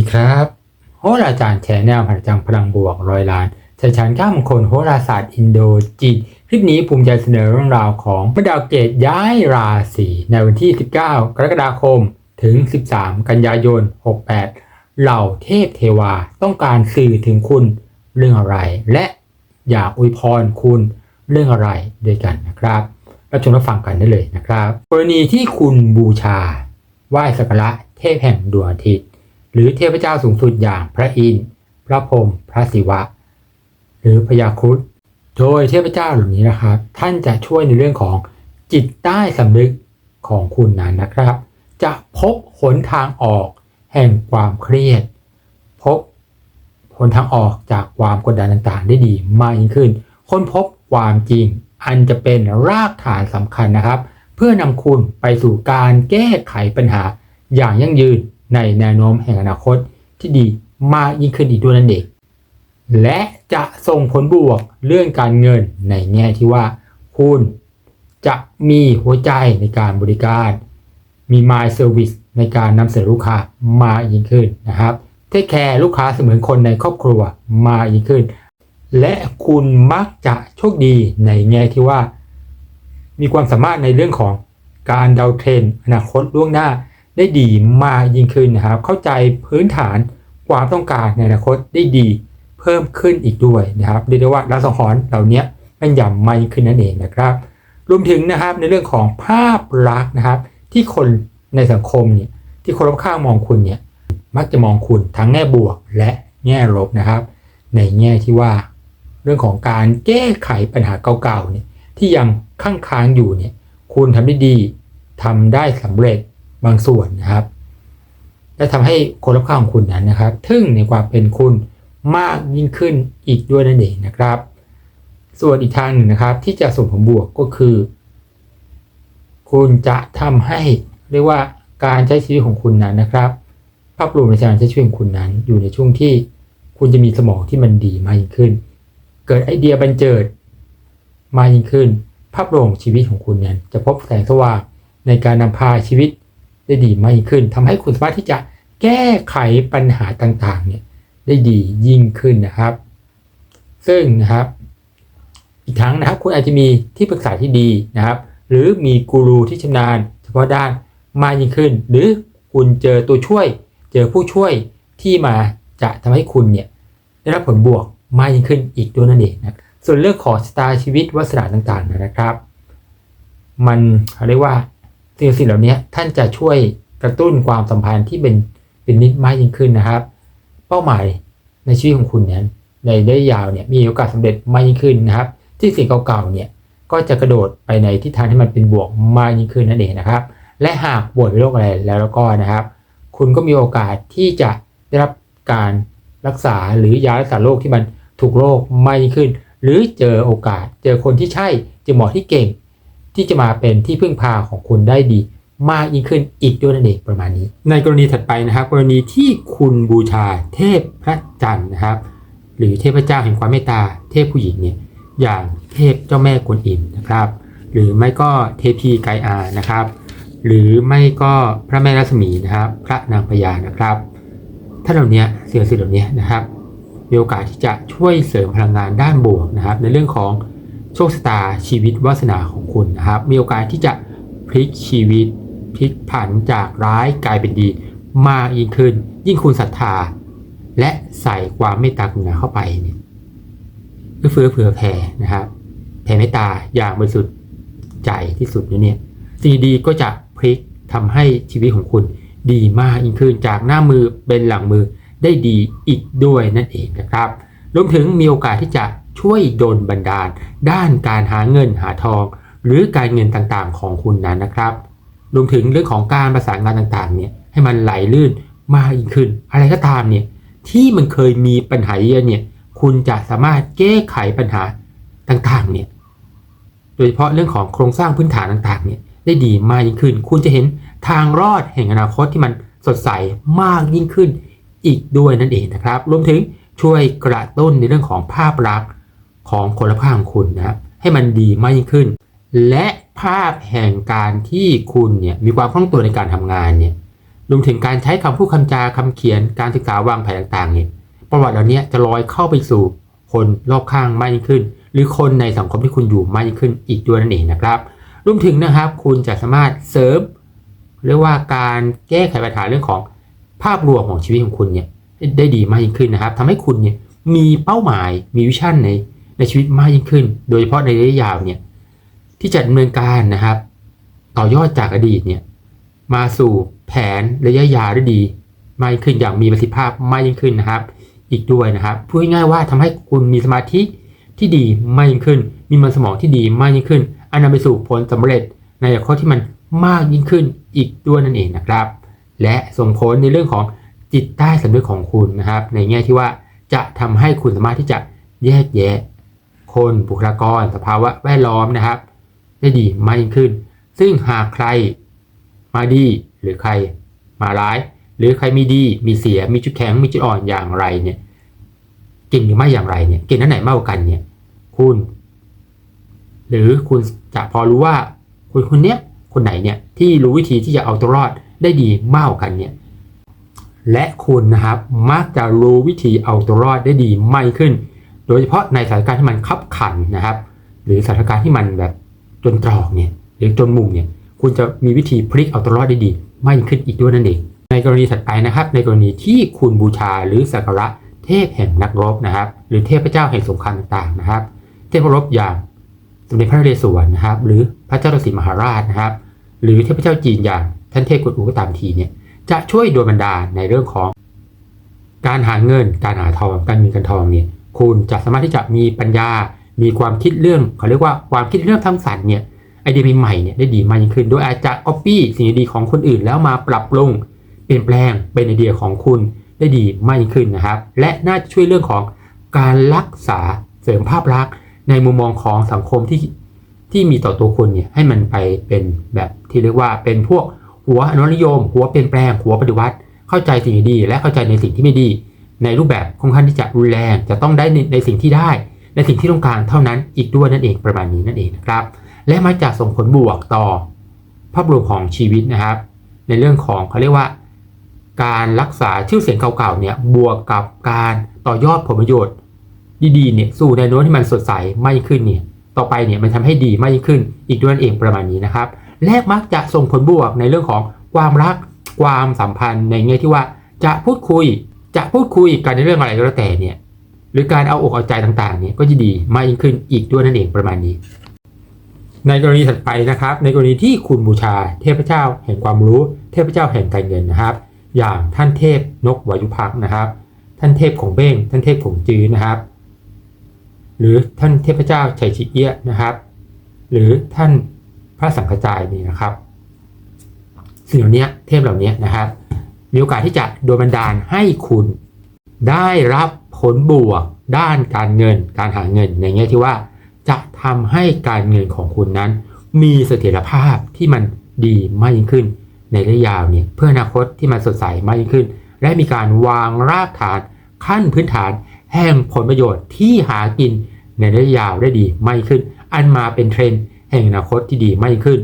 ดีครับโหราจารย์แชร์แนวพลังจังพลังบวกร้อยล้านชัยชานข้ามคนโหราศาสตร์อินโดจีนคลิปนี้ภูมิใจเสนอเรื่องราวของพระดาวเกตย้ายราศีในวันที่ 19 กรกฎาคม ถึง 13 กันยายน 68 เหล่าเทพเทวาต้องการสื่อถึงคุณเรื่องอะไร และอยากอวยพรคุณเรื่องอะไรด้วยกันนะครับรับชมรับฟังกันได้เลยนะครับ กรณีที่คุณบูชาไหว้สักการะเทพแห่งดวงอาทิตย์ หรือเทพเจ้าสูงสุดอย่างพระอินทร์พระพรหมพระศิวะ หรือพญาครุฑโดยเทพเจ้าเหล่านี้นะครับ ท่านจะช่วยในเรื่องของจิตใต้สำนึกของคุณนั้นนะครับ จะพบหนทางออกแห่งความเครียด พบหนทางออกจากความกดดันต่างๆ ได้ดีมากยิ่งขึ้น ค้นพบความจริง อันจะเป็นรากฐานสำคัญนะครับ เพื่อนำคุณไปสู่การแก้ไขปัญหาอย่างยั่งยืน ในแนวโน้มแห่งอนาคตที่ดีมากยิ่งขึ้นอีกด้วยนั่นเองและจะส่งผลบวกเรื่องการเงินในแง่ที่ว่า คุณจะมีหัวใจในการบริการ มี My Service ในการนำเสนอลูกค้ามายิ่งขึ้นนะครับเทคแคร์ลูกค้าเสมือนคนในครอบครัวมายิ่งขึ้น และคุณมักจะโชคดีในแง่ที่ว่า มีความสามารถในเรื่องของการเดาเทรนอนาคตล่วงหน้า ได้ดีมากยิ่งขึ้นนะครับ เข้าใจพื้นฐานความต้องการในอนาคตได้ดีเพิ่มขึ้นอีกด้วยนะครับเรียกได้ว่ารัสังหรณ์เหล่านี้แมันย่ำไม่ขึ้นนั่นเองนะครับรวมถึงนะครับในเรื่องของภาพลักษณ์นะครับ ที่คนในสังคมเนี่ยที่คนรอบข้างมองคุณเนี่ยมักจะมองคุณทั้งแง่บวกและแง่ลบนะครับ ในแง่ที่ว่าเรื่องของการแก้ไขปัญหาเก่าๆเนี่ยที่ยังค้างค้างอยู่เนี่ยคุณทำได้ดีทำได้สำเร็จ บางส่วนนะครับ และทำให้คนรอบข้างของคุณนั้นนะครับ ทึ่งในความเป็นคุณมากยิ่งขึ้นอีกด้วยนั่นเองนะครับ ส่วนอีกทางหนึ่งนะครับ ที่จะส่งผลบวกก็คือ คุณจะทำให้เรียกว่าการใช้ชีวิตของคุณนั้นนะครับภาพรวมในการใช้ชีวิตของคุณนั้น อยู่ในช่วงที่คุณจะมีสมองที่มันดีมากยิ่งขึ้น เกิดไอเดียบันเจิดมากยิ่งขึ้น ภาพรวมชีวิตของคุณนั้นจะพบแสงสว่างในการนำพาชีวิต ได้ดีมากยิ่งขึ้นทำให้คุณสามารถที่จะแก้ไขปัญหาต่างๆเนี่ยได้ดียิ่งขึ้นนะครับ ซึ่งนะครับ อีกทั้งนะครับคุณอาจจะมีที่ปรึกษาที่ดีนะครับ หรือมีกูรูที่ชำนาญ เฉพาะด้านมากยิ่งขึ้น หรือคุณเจอตัวช่วย เจอผู้ช่วยที่มาจะทำให้คุณเนี่ยได้รับผลบวกมากยิ่งขึ้นอีกด้วยนั่นเองนะส่วนเรื่องของสตาร์ชีวิตวัสนาต่างๆนะครับ มันเขาเรียกว่า สิ่งสิ่งเหล่านี้ท่านจะช่วยกระตุ้นความสัมพันธ์ที่เป็นเป็นนิดมากยิ่งขึ้นนะครับ เป้าหมายในชีวิตของคุณเนี่ยในระยะยาวเนี่ยมีโอกาสสำเร็จมากยิ่งขึ้นนะครับ ที่สิ่งเก่าๆเนี่ยก็จะกระโดดไปในทิศทางที่มันเป็นบวกมากยิ่งขึ้นนั่นเองนะครับ และหากป่วยเป็นโรคอะไรแล้วแล้วก็นะครับ คุณก็มีโอกาสที่จะได้รับการรักษาหรือยารักษาโรคที่มันถูกโรคมากยิ่งขึ้น หรือเจอโอกาสเจอคนที่ใช่เจอหมอที่เก่ง ที่จะมาเป็นที่พึ่งพาของคุณได้ดี มากยิ่งขึ้นอีกด้วยนั่นเองประมาณนี้ ในกรณีถัดไปนะครับ กรณีที่คุณบูชาเทพพระจันทร์นะครับ หรือเทพเจ้าแห่งความเมตตาเทพผู้หญิงเนี่ยอย่างเทพเจ้าแม่กวนอิมนะครับ หรือไม่ก็เทพีไกอานะครับ หรือไม่ก็พระแม่รัศมีนะครับ พระนางพญานะครับถ้านเหล่านี้สิ่งสิทธิ์เหล่านี้นะครับมีโอกาสที่จะช่วยเสริมพลังงานด้านบวกนะครับ ในเรื่องของ โชคชะตาชีวิตวาสนาของคุณนะครับ มีโอกาสที่จะพลิกชีวิตพลิกผันจากร้ายกลายเป็นดี มากยิ่งขึ้น ยิ่งคุณศรัทธา และใส่ความเมตตากรุณาเข้าไปเนี่ยเพื่อเผื่อแผ่นะครับแผ่เมตตาอย่างบริสุทธิ์ใจที่สุดเนี่ยสิ่งดีก็จะพลิกทำให้ชีวิตของคุณดีมากยิ่งขึ้นจากหน้ามือเป็นหลังมือได้ดีอีกด้วยนั่นเองนะครับ รวมถึงมีโอกาสที่จะ ช่วยดลบันดาล ด้านการหาเงินหาทอง หรือการเงินต่างๆของคุณนั้นนะครับรวมถึงเรื่องของการประสานงานต่างๆเนี่ยให้มันไหลลื่นมากยิ่งขึ้น อะไรก็ตามเนี่ยที่มันเคยมีปัญหาเยอะเนี่ยคุณจะสามารถแก้ไขปัญหาต่างๆเนี่ยโดยเฉพาะเรื่องของโครงสร้างพื้นฐานต่างๆเนี่ยได้ดีมากยิ่งขึ้น คุณจะเห็นทางรอดแห่งอนาคตที่มันสดใสมากยิ่งขึ้นอีกด้วยนั่นเองนะครับ รวมถึงช่วยกระตุ้นในเรื่องของภาพลักษณ์ ของคนละภาพของคุณนะครับให้มันดีมากยิ่งขึ้น และภาพแห่งการที่คุณเนี่ยมีความคล่องตัวในการทำงานเนี่ยรวมถึงการใช้คำพูดคำจาคำเขียนการศึกษาวางแผนต่างๆเนี่ยประวัติเหล่านี้จะลอยเข้าไปสู่คนรอบข้างมากยิ่งขึ้น หรือคนในสังคมที่คุณอยู่มากยิ่งขึ้นอีกด้วยนั่นเองนะครับ รวมถึงนะครับคุณจะสามารถเสริมเรียกว่าการแก้ไขปัญหาเรื่องของภาพรวมของชีวิตของคุณเนี่ยได้ดีมากยิ่งขึ้นนะครับทำให้คุณเนี่ยมีเป้าหมายมีวิชั่นใน ในชีวิตมากยิ่งขึ้น โดยเฉพาะในระยะยาวเนี่ยที่จะดำเนินการนะครับ ต่อยอดจากอดีตเนี่ยมาสู่แผนระยะยาวได้ดีมากยิ่งขึ้นอย่างมีประสิทธิภาพมากยิ่งขึ้นนะครับ อีกด้วยนะครับพูดง่ายๆว่าทำให้คุณมีสมาธิที่ดีมากยิ่งขึ้น มีมันสมองที่ดีมากยิ่งขึ้น อันนำไปสู่ผลสำเร็จในอนาคตที่มันมากยิ่งขึ้นอีกด้วยนั่นเองนะครับ และส่งผลในเรื่องของจิตใต้สำนึกของคุณนะครับ ในแง่ที่ว่าจะทำให้คุณสามารถที่จะแยกแยะ คนบุคลากร สภาวะแวดล้อมนะครับ ได้ดีมากยิ่งขึ้น ซึ่งหากใครมาดีหรือใครมาร้าย หรือใครมีดีมีเสียมีจุดแข็งมีจุดอ่อนอย่างไรเนี่ยเก่งหรือไม่อย่างไรเนี่ยเก่งนั้นไหนมากกว่ากันเนี่ยคุณ หรือคุณจะพอรู้ว่าคุณคนเนี้ยคนไหนเนี่ยที่รู้วิธีที่จะเอาตัวรอดได้ดีมากกว่ากันเนี่ยและคุณนะครับมักจะรู้วิธีเอาตัวรอดได้ดีมากขึ้น โดยเฉพาะในสถานการณ์ที่มันคับขันนะครับ หรือสถานการณ์ที่มันแบบจนตรอกเนี่ยหรือจนมุมเนี่ยคุณจะมีวิธีพลิกเอาตัวรอดได้ดีมากยิ่งขึ้นอีกด้วยนั่นเอง ในกรณีถัดไปนะครับ ในกรณีที่คุณบูชาหรือสักการะเทพแห่งนักรบนะครับ หรือเทพเจ้าแห่งสงครามต่างๆนะครับ เทพรบอย่างสมเด็จพระนเรศวรนะครับ หรือพระเจ้าตากสินมหาราชนะครับ หรือเทพเจ้าจีนอย่างท่านเทพกุนอูก็ตามทีเนี่ยจะช่วยโดยบันดาลในเรื่องของการหาเงิน การหาทอง การเงินการทองเนี่ย คุณจะสามารถที่จะมีปัญญา มีความคิดเรื่องเขาเรียกว่าความคิดเรื่องทั้งสรรค์เนี่ยไอเดียใหม่เนี่ยได้ดีมากยิ่งขึ้น โดยอาจจะ copy สิ่งดีของคนอื่น แล้วมาปรับปรุงเปลี่ยนแปลงเป็นไอเดียของคุณได้ดีมากยิ่งขึ้นนะครับ และน่าจะช่วยเรื่องของการรักษาเสริมภาพลักษณ์ในมุมมองของสังคมที่ที่มีต่อตัวคุณเนี่ยให้มันไปเป็นแบบที่เรียกว่าเป็นพวกหัวอนุรักษ์นิยม หัวเปลี่ยนแปลง หัวปฏิวัติ เข้าใจสิ่งดีและเข้าใจในสิ่งที่ไม่ดี ในรูปแบบค่อนข้างที่จะรุนแรงจะต้องได้ในในสิ่งที่ได้ ในสิ่งที่ต้องการเท่านั้นอีกด้วยนั่นเองประมาณนี้นั่นเองนะครับ และมักจะส่งผลบวกต่อภาพรวมของชีวิตนะครับ ในเรื่องของเขาเรียกว่า การรักษาชื่อเสียงเก่าๆเนี่ยบวกกับการต่อยอดผลประโยชน์ ดีๆเนี่ยสู่ในโน้ตที่มันสดใสมากยิ่งขึ้นเนี่ยต่อไปเนี่ยมันทำให้ดีมากยิ่งขึ้นอีกด้วยนั่นเองประมาณนี้นะครับและมักจะส่งผลบวกในเรื่องของความรักความสัมพันธ์ในแง่ที่ว่าจะพูดคุย จะพูดคุยกันในเรื่องอะไรก็แล้วแต่เนี่ยหรือการเอาอกเอาใจต่างๆเนี่ยก็จะดีมากยิ่งขึ้นอีกด้วยนั่นเองประมาณนี้ ในกรณีถัดไปนะครับ ในกรณีที่คุณบูชาเทพเจ้าแห่งความรู้ เทพเจ้าแห่งการเงินนะครับ อย่างท่านเทพนกวายุพักนะครับ ท่านเทพของเบ้งท่านเทพของจื้อนะครับ หรือท่านเทพเจ้าชัยชิเอียะนะครับ หรือท่านพระสังฆจายนี่นะครับสิ่งเหล่านี้เทพเหล่านี้นะครับ มีโอกาสที่จะโดนบันดาลให้คุณ ได้รับผลบวก ด้านการเงิน การหาเงินในแง่ที่ว่า จะทำให้การเงินของคุณนั้น มีเสถียรภาพที่มันดีมากยิ่งขึ้น ในระยะยาวเนี่ยเพื่ออนาคตที่มันสดใสมากยิ่งขึ้น และมีการวางรากฐานขั้นพื้นฐานแห่งผลประโยชน์ที่หากินในระยะยาวได้ดีมากยิ่งขึ้น อันมาเป็นเทรนด์แห่งอนาคตที่ดีมากยิ่งขึ้น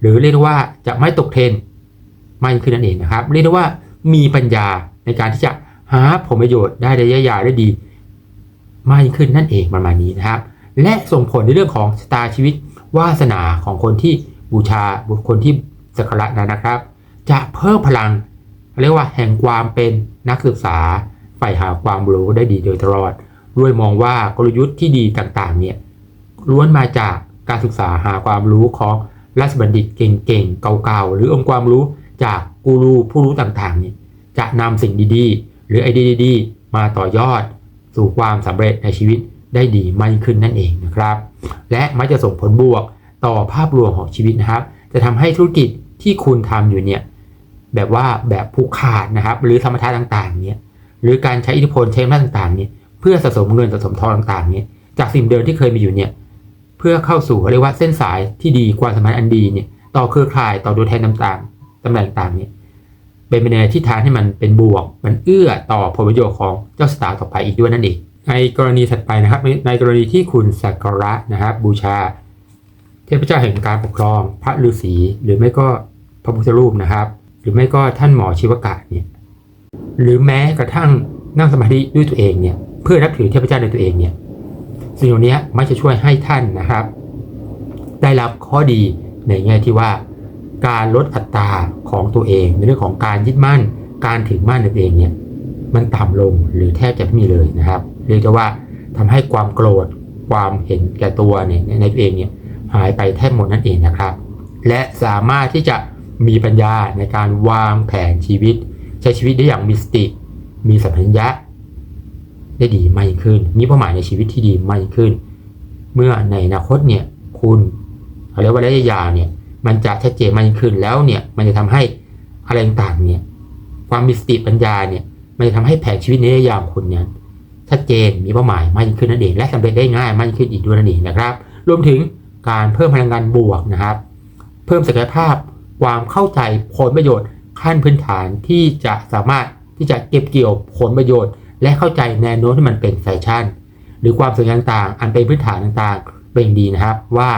หรือเรียกได้ว่าจะไม่ตกเทรนด์มากยิ่งขึ้นนั่นเองนะครับ เรียกได้ว่า มีปัญญาในการที่จะหาผลประโยชน์ได้ระยะยาวได้ดี มากยิ่งขึ้นนั่นเองประมาณนี้นะครับ และส่งผลในเรื่องของชะตาชีวิตวาสนาของคนที่บูชาบุคคลที่สักการะนั้นนะครับ จะเพิ่มพลังเรียกว่าแห่งความเป็นนักศึกษาใฝ่หาความรู้ได้ดีโดยตลอด ด้วยมองว่ากลยุทธ์ที่ดีต่างๆ เนี่ยล้วนมาจากการศึกษาหาความรู้ของราชบัณฑิตเก่งๆ เก่าๆ หรือองค์ความรู้จาก กูรูผู้รู้ต่างๆเนี่ยจะนำสิ่งดีๆ หรือไอเดียดีๆ มาต่อยอดสู่ความสำเร็จในชีวิตได้ดีมากยิ่งขึ้นนั่นเองนะครับ และมักจะส่งผลบวกต่อภาพรวมของชีวิตนะครับ จะทำให้ธุรกิจที่คุณทำอยู่เนี่ยแบบว่าแบบผูกขาดนะครับ หรือธรรมชาติต่างๆเนี่ยหรือการใช้อิทธิพลใช้อำนาจต่างๆเนี่ยเพื่อสะสมเงินสะสมทองต่างๆเนี่ยจากสิ่งเดิมที่เคยมีอยู่เนี่ยเพื่อเข้าสู่เรียกว่าเส้นสายที่ดีความสัมพันธ์อันดีเนี่ยต่อเครือข่ายต่อตัวแทนต่างๆตำแหน่งต่างเนี่ย เป็นไปในทิศทางที่มันเป็นบวก มันเอื้อต่อผลประโยชน์ของเจ้าสตาร์ต่อไปอีกด้วยนั่นเองในกรณีถัดไปนะครับ ในกรณีที่คุณสักการะนะครับ บูชา เทพเจ้าแห่งการปกครอง พระฤาษีหรือไม่ก็พระพุทธรูปนะครับ หรือไม่ก็ท่านหมอชีวกะเนี่ยหรือแม้กระทั่งนั่งสมาธิด้วยตัวเองเนี่ยเพื่อนับถือเทพเจ้าในตัวเองเนี่ยสิ่งเหล่านี้ไม่จะช่วยให้ท่านนะครับ ได้รับข้อดีในแง่ที่ว่า การลดอัตราของตัวเองในเรื่องของการยึดมั่น การถือมั่นตัวเองเนี่ยมันต่ำลงหรือแทบจะไม่มีเลยนะครับ เรียกได้ว่าทำให้ความโกรธความเห็นแก่ตัวเนี่ยในตัวเองเนี่ยหายไปแทบหมดนั่นเองนะครับ และสามารถที่จะมีปัญญาในการวางแผนชีวิต ใช้ชีวิตได้อย่างมีสติ มีสัมผัสญะได้ดีมากยิ่งขึ้น มีเป้าหมายในชีวิตที่ดีมากยิ่งขึ้น เมื่อในอนาคตเนี่ยคุณเขาเรียกว่าระยะยาวเนี่ย มันจะชัดเจนมากยิ่งขึ้นแล้วเนี่ยมันจะทำให้อะไรต่างๆเนี่ยความมีสติปัญญาเนี่ยมันจะทำให้แผนชีวิตในระยะยาวคุณเนี่ยชัดเจนมีเป้าหมายมากยิ่งขึ้นนั่นเองและสำเร็จได้ง่ายมากยิ่งขึ้นอีกด้วยนั่นเองนะครับ รวมถึงการเพิ่มพลังงานบวกนะครับ เพิ่มศักยภาพความเข้าใจผลประโยชน์ขั้นพื้นฐานที่จะสามารถที่จะเก็บเกี่ยวผลประโยชน์ และเข้าใจแนวโน้มที่มันเป็นแฟชั่น หรือความสวยงามต่างอันเป็นพื้นฐานต่างๆเป็นดีนะครับ ว่า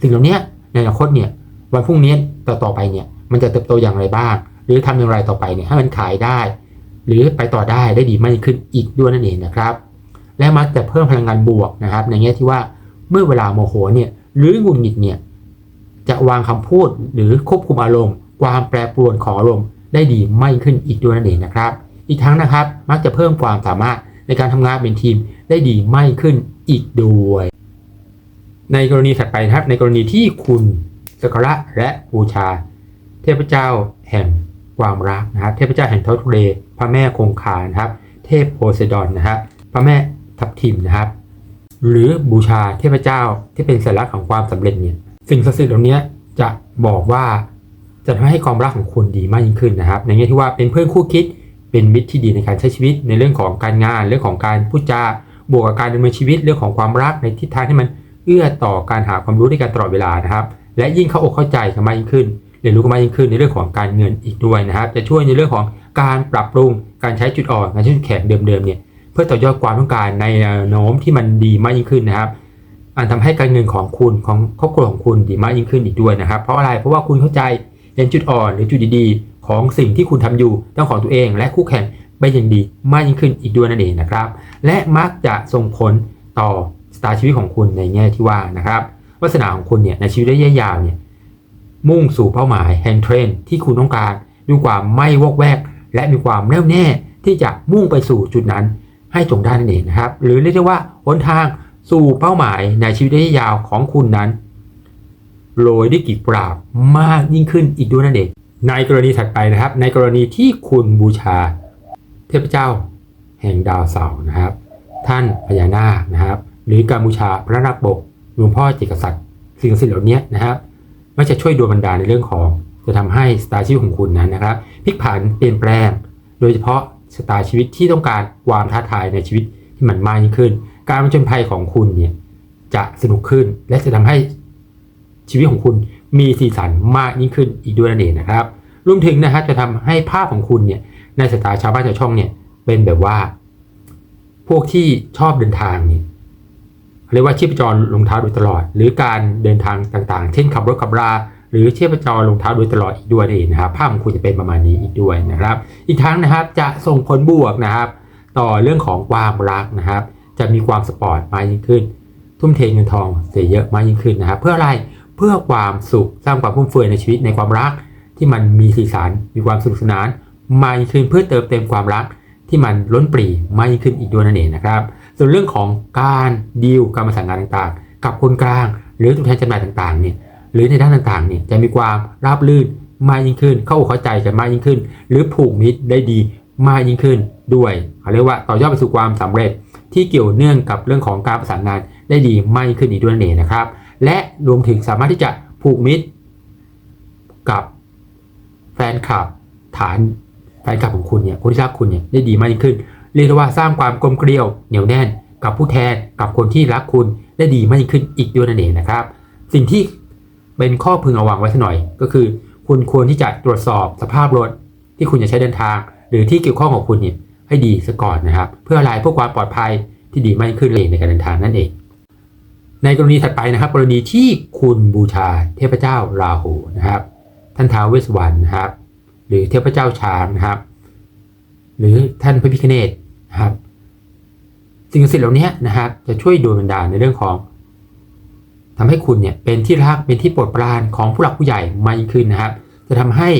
สิ่งเหล่านี้ในอนาคตเนี่ย วันพรุ่งนี้ต่อต่อไปเนี่ยมันจะเติบโตอย่างไรบ้าง หรือทำอย่างไรต่อไปเนี่ยให้มันขายได้ หรือไปต่อได้ได้ดีมากขึ้นอีกด้วยนั่นเองนะครับ และมักจะเพิ่มพลังงานบวกนะครับ ในแง่ที่ว่าเมื่อเวลาโมโหเนี่ยหรือหงุดหงิดเนี่ยจะวางคำพูดหรือควบคุมอารมณ์ ความแปรปรวนของอารมณ์ได้ดีมากขึ้นอีกด้วยนั่นเองนะครับ อีกทั้งนะครับมักจะเพิ่มความสามารถในการทำงานเป็นทีมได้ดีมากขึ้นอีกด้วย ในกรณีถัดไปนะครับในกรณีที่คุณ สักการะและบูชา เทพเจ้าแห่งความรักนะครับ เทพเจ้าแห่งท้องทะเลพระแม่คงคานะครับ เทพโพไซดอนนะครับ พระแม่ทับทิมนะครับ หรือบูชาเทพเจ้าที่เป็นสัญลักษณ์ของความสำเร็จเนี่ยสิ่งศักดิ์สิทธิ์เหล่านี้จะบอกว่าจะทำให้ความรักของคุณดีมากยิ่งขึ้นนะครับ ในแง่ที่ว่าเป็นเพื่อนคู่คิดเป็นมิตรที่ดีในการใช้ชีวิตในเรื่องของการงานเรื่องของการพูดจาบวกกับการดำเนินชีวิตเรื่องของความรักในทิศทางที่มันเอื้อต่อการหาความรู้ด้วยกันตลอดเวลานะครับ และยิ่งเข้าอกเข้าใจกันมากยิ่งขึ้นเรียนรู้กันมากยิ่งขึ้นในเรื่องของการเงินอีกด้วยนะครับ จะช่วยในเรื่องของการปรับปรุงการใช้จุดอ่อนการใช้จุดแข็งเดิมๆเนี่ยเพื่อต่อยอดความต้องการในแนวโน้มที่มันดีมากยิ่งขึ้นนะครับอันทำให้การเงินของคุณของครอบครัวของคุณดีมากยิ่งขึ้นอีกด้วยนะครับ เพราะอะไรเพราะว่าคุณเข้าใจเห็นจุดอ่อนหรือจุดดีๆ ของสิ่งที่คุณทำอยู่ทั้งของตัวเอง และคู่แข่งไปอย่างดีมากยิ่งขึ้นอีกด้วยนั่นเองนะครับ และมักจะส่งผลต่อสไตล์ชีวิตของคุณในแง่ที่ว่านะครับ วาสนาของคุณเนี่ยในชีวิตระยะยาวเนี่ยมุ่งสู่เป้าหมายแห่งเทรนที่คุณต้องการด้วยความไม่วอกแวก และมีความแน่วแน่ที่จะมุ่งไปสู่จุดนั้นให้จงได้นั่นเองนะครับ หรือเรียกได้ว่าหนทางสู่เป้าหมายในชีวิตระยะยาวของคุณนั้นโรยด้วยกีบปราบมากยิ่งขึ้นอีกด้วยนั่นเอง ในกรณีถัดไปนะครับ ในกรณีที่คุณบูชา เทพเจ้า แห่งดาวเสาร์นะครับ ท่านพญานาคนะครับ หรือการบูชาพระนักบก หลวงพ่อจิกษัตริย์สิ่งศักดิ์สิทธิ์เหล่านี้นะครับไมันจะช่วยดวงบันดาลในเรื่องของจะทำให้สไตล์ชีวิตของคุณนั้นนะครับพลิกผันเปลี่ยนแปลง โดยเฉพาะสไตล์ชีวิตที่ต้องการความท้าทายในชีวิตที่มันมากยิ่งขึ้น การผจญภัยของคุณเนี่ยจะสนุกขึ้นและจะทำให้ชีวิตของคุณมีสีสันมากยิ่งขึ้นอีกด้วยนั่นเองนะครับรวมถึงนะครับจะทำให้ภาพของคุณเนี่ยในสไตล์ชาวบ้านชาวช่องเนี่ยเป็นแบบว่า พวกที่ชอบเดินทางเนี่ย เรียกว่าชีพจรลงเท้าโดยตลอด หรือการเดินทางต่างๆ เช่นขับรถขับราหรือชีพจรลงเท้าโดยตลอดอีกด้วยนั่นเองนะครับภาพของคุณจะเป็นประมาณนี้อีกด้วยนะครับ อีกทั้งนะครับจะส่งผลบวกนะครับ ต่อเรื่องของความรักนะครับ จะมีความสปอร์ตมากยิ่งขึ้น ทุ่มเทเงินทองเสียเยอะมากยิ่งขึ้นนะครับ เพื่ออะไรเพื่อความสุขสร้างความพุ่มเฟือยในชีวิตในความรัก ที่มันมีสีสันมีความสนุกสนานมากยิ่งขึ้นเพื่อเติมเต็มความรักที่มันล้นปรีมากยิ่งขึ้นอีกด้วยนั่นเองนะครับ ส่วนเรื่องของการดีลการประสานงานต่างๆ กับคนกลาง หรือตัวแทนจำหน่ายต่างๆเนี่ยหรือในด้านต่างๆเนี่ยจะมีความราบรื่นมากยิ่งขึ้น เข้าอกเข้าใจกันมากยิ่งขึ้น หรือผูกมิตรได้ดีมากยิ่งขึ้นด้วยเขาเรียกว่าต่อยอดไปสู่ความสำเร็จที่เกี่ยวเนื่องกับเรื่องของการประสานงานได้ดีมากยิ่งขึ้นอีกด้วยนั่นเองนะครับ และรวมถึงสามารถที่จะผูกมิตร กับแฟนคลับฐานแฟนคลับของคุณเนี่ยคนที่รักคุณเนี่ยได้ดีมากยิ่งขึ้น เรียกได้ว่าสร้างความกลมเกลียวเหนียวแน่น กับผู้แทนกับคนที่รักคุณได้ดีมากยิ่งขึ้นอีกด้วยนั่นเองนะครับ สิ่งที่เป็นข้อพึงระวังไว้สักหน่อย ก็คือ คุณควรที่จะตรวจสอบสภาพรถที่คุณจะใช้เดินทาง หรือที่เกี่ยวข้องกับคุณเนี่ยให้ดีซะก่อนนะครับ เพื่ออะไรเพื่อความปลอดภัยที่ดีมากยิ่งขึ้นเลยในการเดินทางนั่นเอง ในกรณีถัดไปนะครับ กรณีที่คุณบูชาเทพเจ้าราหูนะครับ ท่านท้าวเวสวรรณนะครับ หรือรือเทพเจ้าช้างนะครับ หรือท่านพระพิฆเนศ นะครับสิ่งศักดิ์สิทธิ์เหล่านี้นะครับ จะช่วยดลบันดาลในเรื่องของทำให้คุณเนี่ยเป็นที่รักเป็นที่โปรดปรานของผู้หลักผู้ใหญ่มากยิ่งขึ้นนะครับ จะทำให้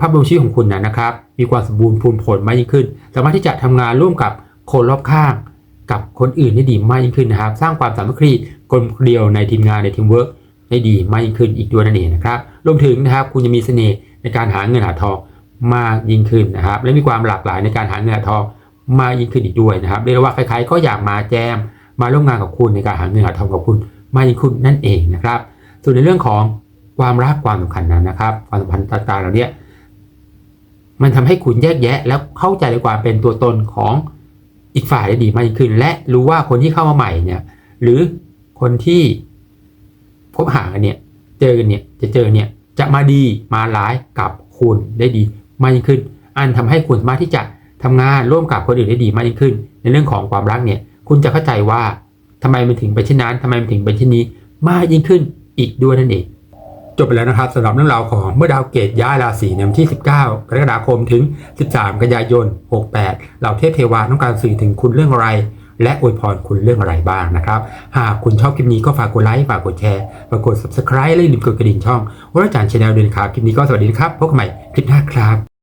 ภาพรวมชีวิตของคุณนะครับ มีความสมบูรณ์พูนผลมากยิ่งขึ้น สามารถที่จะทำงานร่วมกับคนรอบข้าง กับคนอื่นได้ดีมากยิ่งขึ้นนะครับ สร้างความสามัคคีกลมเกลียวในทีมงานในทีมเวิร์กได้ดีมากยิ่งขึ้นอีกด้วยนั่นเองนะครับรวมถึงนะครับ คุณจะมีเสน่ห์ในการหาเงินหาทอง มากยิ่งขึ้นนะครับ และมีความหลากหลายในการหาเงินหาทองมากยิ่งขึ้นอีกด้วยนะครับเรียกว่าใครๆก็อยากมาแจมมาร่วมงานกับคุณในการหาเงินหาทองกับคุณมากยิ่งขึ้นนั่นเองนะครับ ส่วนในเรื่องของความรักความสำคัญนั้นนะครับ ความสัมพันธ์ต่างๆเหล่านี้มันทำให้คุณแยกแยะ แล้วเข้าใจในความเป็นตัวตนของอีกฝ่ายได้ดีมากยิ่งขึ้น และรู้ว่าคนที่เข้ามาใหม่เนี่ย หรือคนที่พบหากันเนี่ย เจอกันเนี่ยจะเจอเนี่ยจะมาดีมาร้ายกับคุณได้ดี มากยิ่งขึ้น อันทำให้คุณสามารถที่จะทำงานร่วมกับคนอื่นได้ดีมากยิ่งขึ้น ในเรื่องของความรักเนี่ย คุณจะเข้าใจว่าทำไมมันถึงเป็นเช่นนั้นทำไมมันถึงเป็นเช่นนี้มากยิ่งขึ้นอีกด้วยนั่นเอง จบไปแล้วนะครับสำหรับเรื่องราวของเมื่อดาวเกตย้ายราศีในวันที่ 19 กรกฎาคมถึง 13 กันยายน 68 เหล่าเทพเทวาต้องการสื่อถึงคุณเรื่องอะไร และอวยพรคุณเรื่องอะไรบ้างนะครับ หากคุณชอบคลิปนี้ก็ฝากกดไลค์ฝากกดแชร์ฝากกด subscribe และอย่าลืมกดกระดิ่งช่องวรจารย์ชาแนลด้วยนะครับ คลิปนี้ก็สวัสดีครับพบกันใหม่คลิปหน้าครับ